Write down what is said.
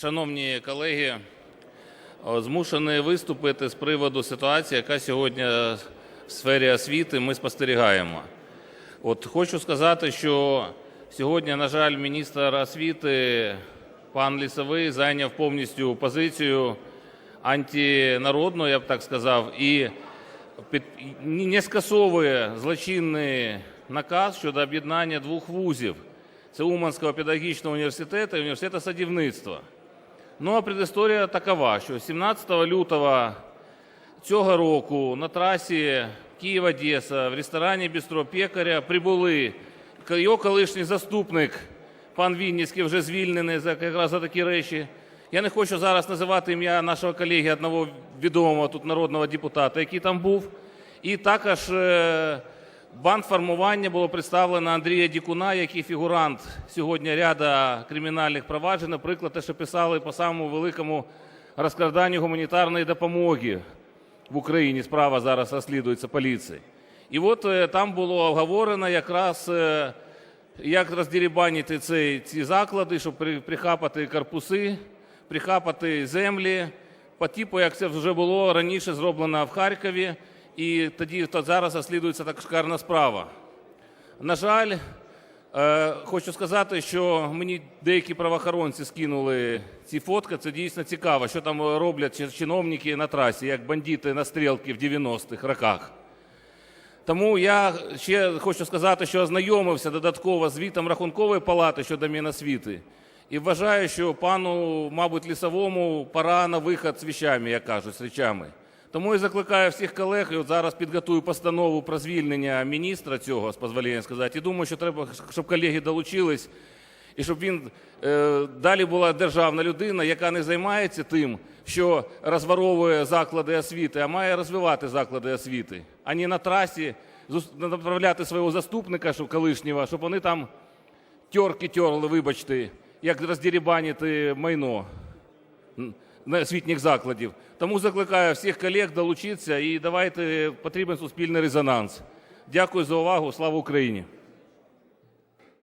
Шановні колеги, змушений виступити з приводу ситуації, яка сьогодні в сфері освіти ми спостерігаємо. От хочу сказати, що сьогодні, на жаль, міністр освіти пан Лісовий зайняв повністю позицію антинародну, я б так сказав, і під, не скасовує злочинний наказ щодо об'єднання двох вузів. Це Уманського педагогічного університету і університету садівництва. Ну а предісторія такова, що 17 лютого цього року на трасі Київ-Одеса в ресторані Бістро Пекаря прибули його колишній заступник, пан Вінницький, вже звільнений за якраз за такі речі. Я не хочу зараз називати ім'я нашого колеги, одного відомого тут народного депутата, який там був. І також бандформування було представлено Андрія Дікуна, який фігурант сьогодні ряда кримінальних проваджень, наприклад, те, що писали по самому великому розкраданню гуманітарної допомоги в Україні. Справа зараз розслідується поліцією. І от е, там було обговорено якраз, е, як роздірібанити ці, ці заклади, щоб прихапати корпуси, прихапати землі, по типу, як це вже було раніше зроблено в Харкові, і тоді то зараз розслідується така шикарна справа. На жаль, е, хочу сказати, що мені деякі правоохоронці скинули ці фотки. Це дійсно цікаво, що там роблять чиновники на трасі, як бандити на стрілки в 90-х роках. Тому я ще хочу сказати, що ознайомився додатково з звітом Рахункової палати щодо Міносвіти. І вважаю, що пану, мабуть, лісовому пора на вихід з віщами, як кажуть, з речами. Тому і закликаю всіх колег, і от зараз підготую постанову про звільнення міністра цього, з дозволення сказати. І думаю, що треба, щоб колеги долучились, і щоб він е, далі була державна людина, яка не займається тим, що розворовує заклади освіти, а має розвивати заклади освіти, а не на трасі направляти свого заступника, що колишнього, щоб вони там тьорки тьорли, вибачте, як роздірібаніти майно освітніх закладів. Тому закликаю всіх колег долучитися і давайте потрібен суспільний резонанс. Дякую за увагу. Слава Україні!